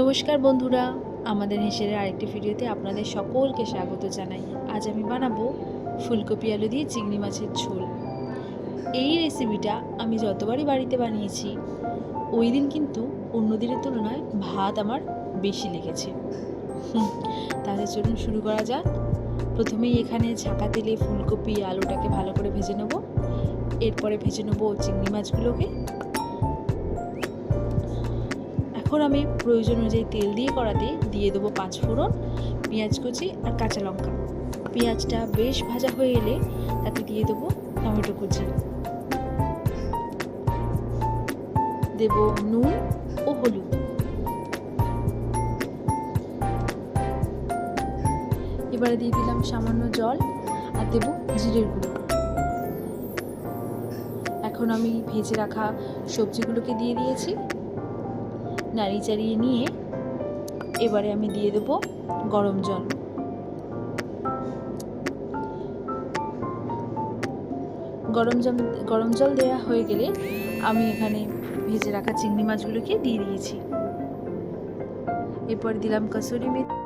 নমস্কার বন্ধুরা, আমাদের হেসের আরেকটি ভিডিওতে আপনাদের সকলকে স্বাগত জানাই। আজ আমি বানাবো ফুলকপি আলু দিয়ে চিংড়ি মাছের ঝোল। এই রেসিপিটা আমি যতবারই বাড়িতে বানিয়েছি, ওই দিন কিন্তু অন্য দিনের তুলনায় ভাত আমার বেশি লেগেছে। তাহলে চলুন শুরু করা যাক। প্রথমেই এখানে ঝাঁকা তেলে ফুলকপি আলুটাকে ভালো করে ভেজে নেব। এরপরে ভেজে নেব চিংড়ি মাছগুলোকে। এখন আমি প্রয়োজন অনুযায়ী তেল দিয়ে কড়াতে দিয়ে দেবো পাঁচ ফোড়ন, পেঁয়াজ কুচি আর কাঁচা লঙ্কা। পেঁয়াজটা বেশ ভাজা হয়ে এলে তাতে দিয়ে দেবো টমেটো কুচি। দেব নুন ও হলুদ। এবারে দিয়ে দিলাম সামান্য জল আর দেবো জিরের গুঁড়ো। এখন আমি ভেজে রাখা সবজিগুলোকে দিয়ে দিয়েছি। নাড়ি চাড়িয়ে নিয়ে এবারে আমি দিয়ে দেবো গরম জল। গরম জল গরম জল দেওয়া হয়ে গেলে আমি এখানে ভেজে রাখা চিংড়ি মাছগুলোকে দিয়ে দিয়েছি। এরপর দিলাম কসুরি মেথি।